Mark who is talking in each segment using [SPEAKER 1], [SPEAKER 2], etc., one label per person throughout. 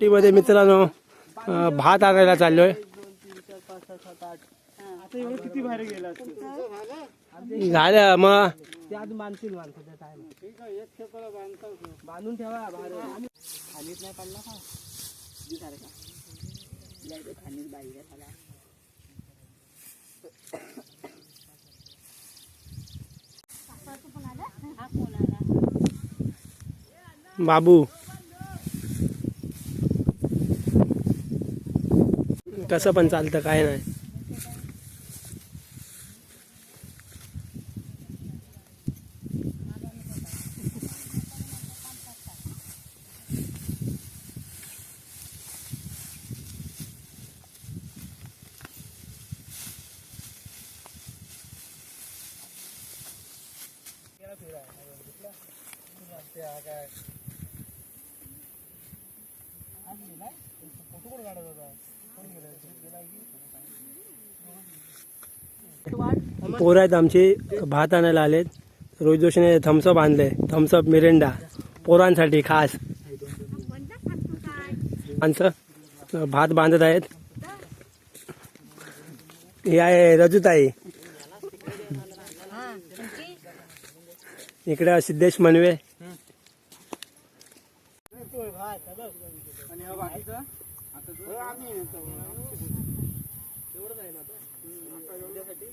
[SPEAKER 1] सुट्टीमध्ये मित्रांनो भात आणायला चाललोय.
[SPEAKER 2] आता किती
[SPEAKER 1] झालं मग.
[SPEAKER 2] त्यात आज बांधतील ठीक आहे बांधून ठेवा खालीच नाही पडला का खालीच बाहेर
[SPEAKER 1] बाबू. कसं पण चालतं काय नाही. पोर आहेत आमची भात आणायला आलेत. रोहित जोशीने थम्सअप आणले. Thums Up Mirinda. पोरांसाठी खास. माणसं भात बांधत आहेत. हे आहे रजूताई. इकडे सिद्धेश मनवे.
[SPEAKER 2] हा आम्ही आहे ना आता? एवढ्यासाठी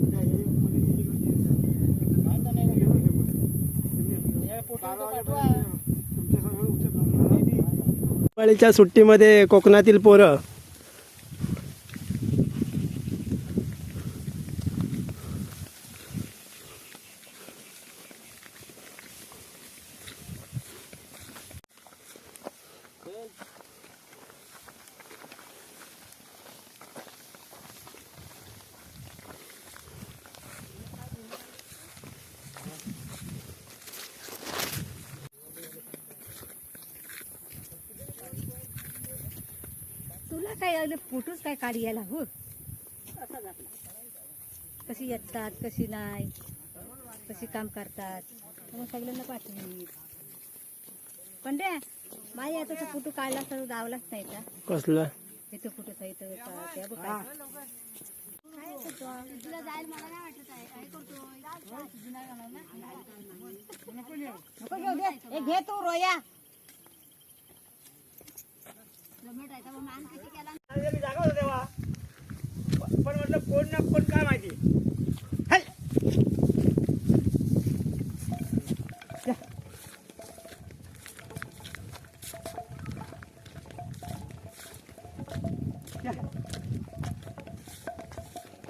[SPEAKER 2] त्या हे मुलीची तिकडे काय तर नाही घेऊन ठेवू. तुम्ही हे पोटाचं पाठवा. तुमच्या सगळं उचल
[SPEAKER 1] दिवाळीच्या सुट्टीमध्ये कोकणातील पोरं
[SPEAKER 3] तुला काय आलं? फोटोच काय काढ यायला हो? कशी येतात कशी नाही? कशी काम करतात? मग सगळ्यांना पाठवली पण रे माझ्या आता फोटो काढला तर दावलाच नाही का?
[SPEAKER 1] कसलं?
[SPEAKER 3] इथं फोटो सहित त्या बघ काय. तुला जायला मला नाही वाटत आहे. काय. हे घे तू रोया जमत आहे का? मग मान कशी केला
[SPEAKER 2] मी जागा होतो तेव्हा. पण म्हटलं कोण ना कोण काय माहिती.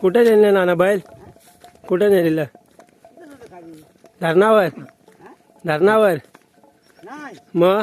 [SPEAKER 1] कुठे नेले नाना बैल? कुठे नेलेलं? धरणावर? धरणावर?
[SPEAKER 2] नाही.
[SPEAKER 1] मग?